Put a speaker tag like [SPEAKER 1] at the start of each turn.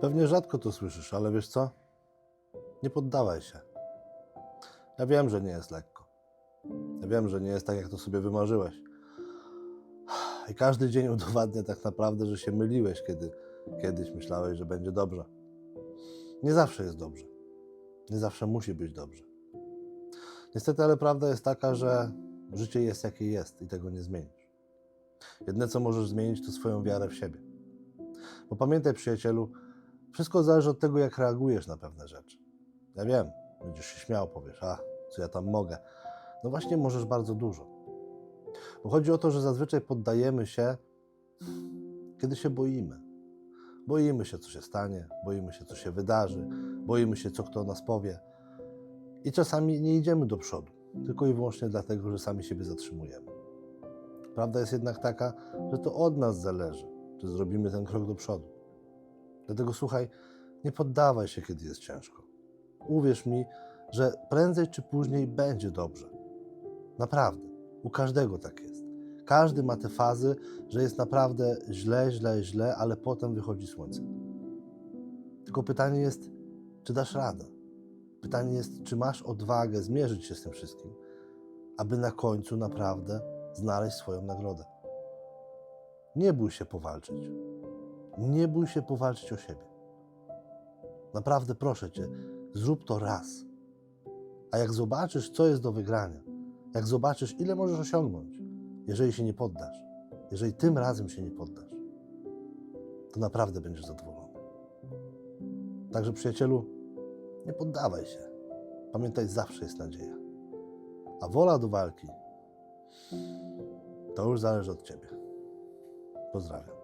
[SPEAKER 1] Pewnie rzadko to słyszysz, ale wiesz co? Nie poddawaj się. Ja wiem, że nie jest lekko. Ja wiem, że nie jest tak, jak to sobie wymarzyłeś. I każdy dzień udowadnia tak naprawdę, że się myliłeś, kiedy kiedyś myślałeś, że będzie dobrze. Nie zawsze jest dobrze. Nie zawsze musi być dobrze. Niestety, ale prawda jest taka, że życie jest jakie jest i tego nie zmienisz. Jedyne, co możesz zmienić, to swoją wiarę w siebie. Bo pamiętaj, przyjacielu, wszystko zależy od tego, jak reagujesz na pewne rzeczy. Ja wiem, będziesz się śmiał, powiesz, a co ja tam mogę. No właśnie, możesz bardzo dużo. Bo chodzi o to, że zazwyczaj poddajemy się, kiedy się boimy. Boimy się, co się stanie, boimy się, co się wydarzy, boimy się, co kto o nas powie. I czasami nie idziemy do przodu, tylko i wyłącznie dlatego, że sami siebie zatrzymujemy. Prawda jest jednak taka, że to od nas zależy, czy zrobimy ten krok do przodu. Dlatego słuchaj, nie poddawaj się, kiedy jest ciężko. Uwierz mi, że prędzej czy później będzie dobrze. Naprawdę. U każdego tak jest. Każdy ma te fazy, że jest naprawdę źle, źle, źle, ale potem wychodzi słońce. Tylko pytanie jest, czy dasz radę? Pytanie jest, czy masz odwagę zmierzyć się z tym wszystkim, aby na końcu naprawdę znaleźć swoją nagrodę. Nie bój się powalczyć. Nie bój się powalczyć o siebie. Naprawdę proszę cię, zrób to raz. A jak zobaczysz, co jest do wygrania, jak zobaczysz, ile możesz osiągnąć, jeżeli się nie poddasz, jeżeli tym razem się nie poddasz, to naprawdę będziesz zadowolony. Także przyjacielu, nie poddawaj się. Pamiętaj, zawsze jest nadzieja. A wola do walki to już zależy od ciebie. Pozdrawiam.